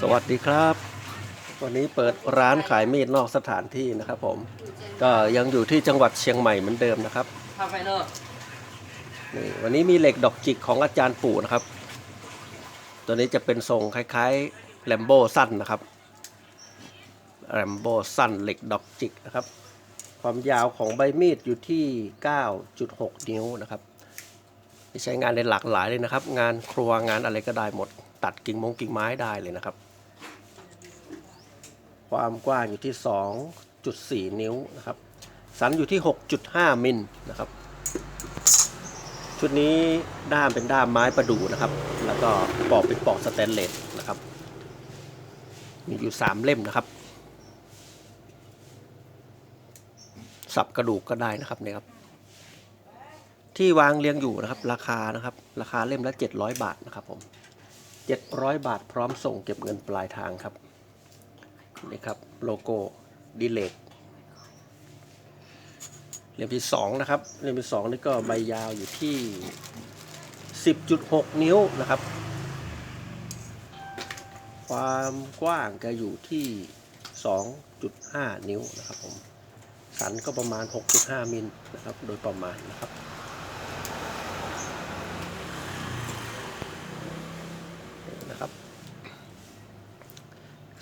สวัสดีครับ วันนี้เปิดร้านขายมีดนอกสถานที่นะครับผม ก็ยังอยู่ที่จังหวัดเชียงใหม่เหมือนเดิมนะครับทำไฟเนอร์นี่วันนี้มีเหล็กดอกจิกของอาจารย์ปู่นะครับ ตัวนี้จะเป็นทรงคล้ายๆแลมโบสั้นนะครับแลมโบสั้นเหล็กดอกจิกนะครับ ความยาวของใบมีดอยู่ที่ 9.6 นิ้วนะครับใช้งานในหลากหลายเลยนะครับ งานครัวงานอะไรก็ได้หมด ตัดกิ่งมงกิ่งไม้ได้เลยนะครับ ความกว้างอยู่ที่ 2.4 นิ้วนะครับ สันอยู่ที่ 6.5 มิลนะครับ ชุดนี้ด้ามเป็นด้ามไม้ประดู่นะครับ แล้วก็ปอกเป็นปอกสแตนเลสนะครับ มีอยู่ 3 เล่มนะครับ สับกระดูกก็ได้นะครับเนี่ยครับที่วางเรียงอยู่นะครับ ราคานะครับ ราคาเล่มละ 700 บาทนะครับผม 700 บาทพร้อมส่งเก็บเงินปลายทางครับนี่ครับโลโก้ดีเลกเล่มที่สองนะครับเล่มที่สองนี่ก็ใบยาวอยู่ที่ 10.6 นิ้วนะครับ ความกว้างจะอยู่ที่ 2.5 นิ้วนะครับผมสันก็ประมาณ 6.5 มิลนะครับ โดยประมาณนะครับ นะครับ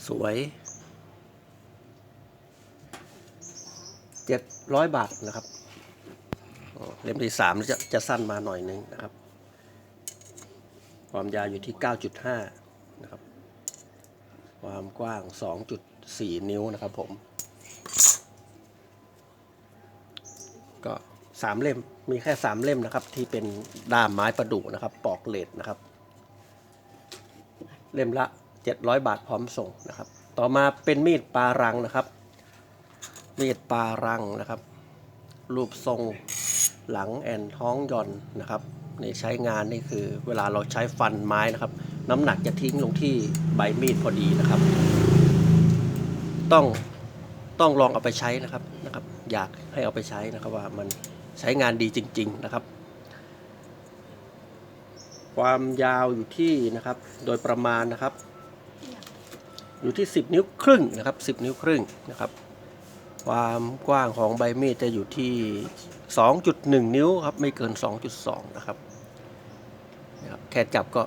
สวยเจ็ดร้อยบาทนะครับ เล่มที่สามจะจะสั้นมาหน่อยนึงนะครับ ความยาวอยู่ที่เก้าจุดห้านะครับ ความกว้างสองจุดสี่นิ้วนะครับผม ก็สามเล่มมีแค่สามเล่มนะครับ ที่เป็นด้ามไม้ประดู่นะครับ ปอกเลดนะครับ เล่มละ 700 บาทพร้อมส่งนะครับ ต่อมาเป็นมีดปารังนะครับ มีดปารังนะครับ รูปทรงหลังแอนท้องย่อนนะครับในใช้งานนี่คือเวลาเราใช้ฟันไม้นะครับ น้ำหนักจะทิ้งลงที่ใบมีดพอดีนะครับ ต้องต้องลองเอาไปใช้นะครับนะครับ อยากให้เอาไปใช้นะครับว่ามันใช้งานดีจริง ๆ นะครับ ความยาวอยู่ที่นะครับ โดยประมาณนะครับ อยู่ที่ 10 นิ้วครึ่งนะครับ 10 นิ้วครึ่งนะครับ ความกว้างของใบมีดจะอยู่ที่ 2.1 นิ้วครับ ไม่เกิน 2.2 นะครับนะครับ แค่จับก็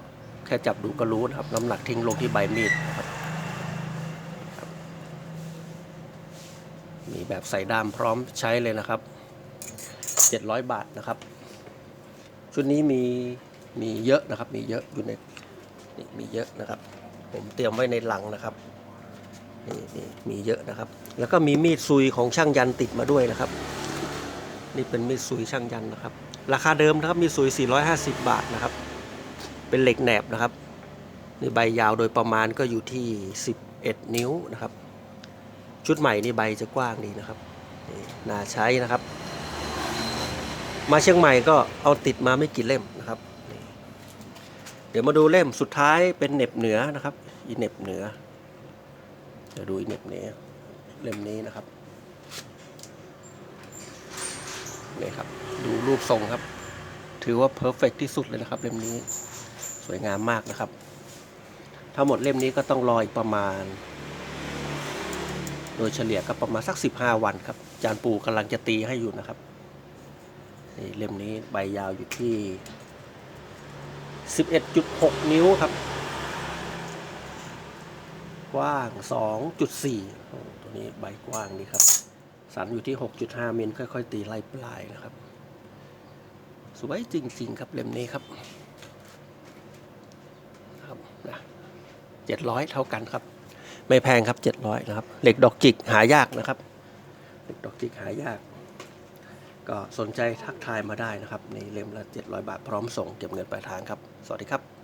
แค่จับดูก็รู้นะครับ น้ำหนักทิ้งลงที่ใบมีดนะครับครับมีแบบใส่ด้ามพร้อมใช้เลยนะครับ 700 บาทนะครับ ชุดนี้มี มีเยอะนะครับ มีเยอะอยู่ในนี่มีเยอะนะครับ ผมเตรียมไว้ในหลังนะครับนี่นี่มีเยอะนะครับ แล้วก็มีมีดซุยของช่างยันติดมาด้วยนะครับ นี่เป็นมีดซุยช่างยันนะครับ ราคาเดิมนะครับมีดซุย 450 บาทนะครับ เป็นเหล็กแหนบนะครับนี่ใบยาวโดยประมาณก็อยู่ที่ 11 นิ้วนะครับ ชุดใหม่นี่ใบจะกว้างดีนะครับน่าใช้นะครับ มาเชียงใหม่ก็เอาติดมาไม่กี่เล่ม ดี๋ยวมาดูเล่มสุดท้ายเป็นเน็บเหนือนะครับ อีเน็บเหนือเดี๋ยวดูอีเน็บเหนือเล่มนี้นะครับนี่ครับ ดูรูปทรงครับ ถือว่าเพอร์เฟกที่สุดเลยนะครับ เล่มนี้สวยงามมากนะครับ ถ้าหมดเล่มนี้ก็ต้องรออีกประมาณ โดยเฉลี่ยก็ประมาณสัก 15 วันครับ จารย์ปูกำลังจะตีให้อยู่นะครับนี่เล่มนี้ใบยาวอยู่ที่ 11.6 นิ้วครับ กว้าง 2.4 ตัวนี้ใบกว้างนี่ครับ สันอยู่ที่ 6.5 มิลค่อย ๆ ตีไล่ปลายนะครับ สวยจริง ๆ ครับเล่มนี้ครับครับนะ700 เท่ากันครับ ไม่แพงครับ 700 นะครับ เหล็กดอกจิกหายากนะครับ เหล็กดอกจิกหายาก ก็สนใจทักทายมาได้นะครับในเล่มละ 700 บาทพร้อมส่งเก็บเงินปลายทางครับ สวัสดีครับ